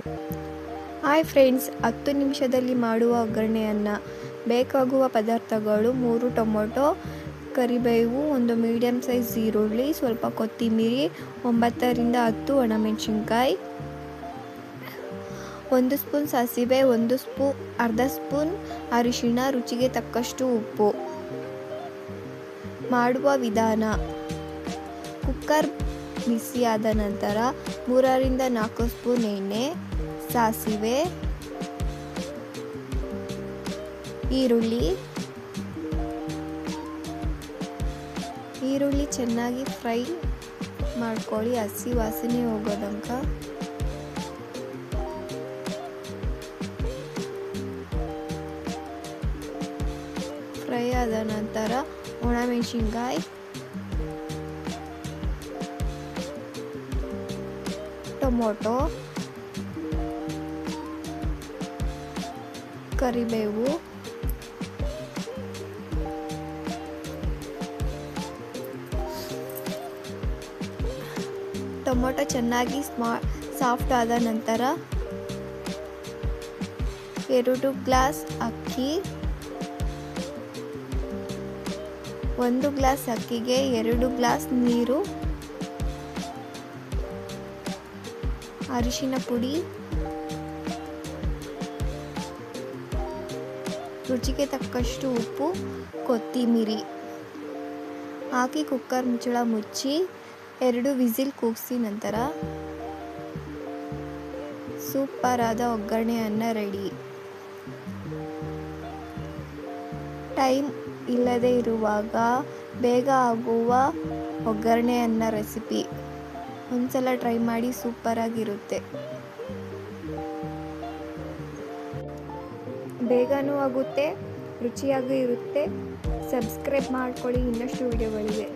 Hi friends, ಹತ್ತು ನಿಮಿಷದಲ್ಲಿ ಮಾಡುವ ಒಗ್ಗರಣೆಯನ್ನು ಬೇಕಾಗುವ ಪದಾರ್ಥಗಳು ಮೂರು ಟೊಮೊಟೊ, ಕರಿಬೇವು, ಒಂದು ಮೀಡಿಯಂ ಸೈಜ್ ಈರುಳ್ಳಿ, ಸ್ವಲ್ಪ ಕೊತ್ತಿಮೀರಿ, ಒಂಬತ್ತರಿಂದ ಹತ್ತು ಒಣಮೆಣಸಿನ್ಕಾಯಿ, ಒಂದು ಸ್ಪೂನ್ ಸಾಸಿವೆ, ಒಂದು ಸ್ಪೂ, ಅರ್ಧ ಸ್ಪೂನ್ ಅರಿಶಿಣ, ರುಚಿಗೆ ತಕ್ಕಷ್ಟು ಉಪ್ಪು. ಮಾಡುವ ವಿಧಾನ, ಕುಕ್ಕರ್ ಬಿಸಿಯಾದ ನಂತರ ಮೂರರಿಂದ ನಾಲ್ಕು ಸ್ಪೂನ್ ಎಣ್ಣೆ ಸಾಸಿವೆ ಈರುಳ್ಳಿ ಈರುಳ್ಳಿ ಚೆನ್ನಾಗಿ ಫ್ರೈ ಮಾಡ್ಕೊಳ್ಳಿ ಹಸಿ ವಾಸನೆ ಹೋಗೋದಂಕ. ಫ್ರೈ ಆದ ನಂತರ ಒಣಮೆಣಸಿನ್ಕಾಯಿ ಟೊಮೊಟೊ ಕರಿಬೇವು. ಟೊಮೊಟೊ ಚೆನ್ನಾಗಿ ಸ್ಮಾ, ಸಾಫ್ಟ್ ಆದ ನಂತರ ಎರಡು ಗ್ಲಾಸ್ ಅಕ್ಕಿ, ಒಂದು ಗ್ಲಾಸ್ ಅಕ್ಕಿಗೆ ಎರಡು ಗ್ಲಾಸ್ ನೀರು, ಅರಿಶಿನ ಪುಡಿ ರುಚಿಗೆ ತಕ್ಕಷ್ಟು ಉಪ್ಪು, ಕೊತ್ತಿಮಿರಿ. ಹಾಕಿ ಕುಕ್ಕರ್ ಮುಚ್ಚಳ ಮುಚ್ಚಿ ಎರಡು ವಿಸಿಲ್ ಕೂಗಿಸಿ ನಂತರ ಸೂಪರಾದ ಒಗ್ಗರಣೆಯನ್ನು ರೆಡಿ ಟೈಮ್ ಇಲ್ಲದೆ ಇರುವಾಗ ಬೇಗ ಆಗುವ ಒಗ್ಗರಣೆ ಅನ್ನ ರೆಸಿಪಿ ಒಂದ್ಸಲ ಟ್ರೈ ಮಾಡಿ ಸೂಪರ್ ಬೇಗನೂ ಆಗುತ್ತೆ ರುಚಿಯಾಗೂ ಇರುತ್ತೆ. ಸಬ್ಸ್ಕ್ರೈಬ್ ಮಾಡ್ಕೊಳ್ಳಿ ಇನ್ನಷ್ಟು ವಿಡಿಯೋಗಳಿವೆ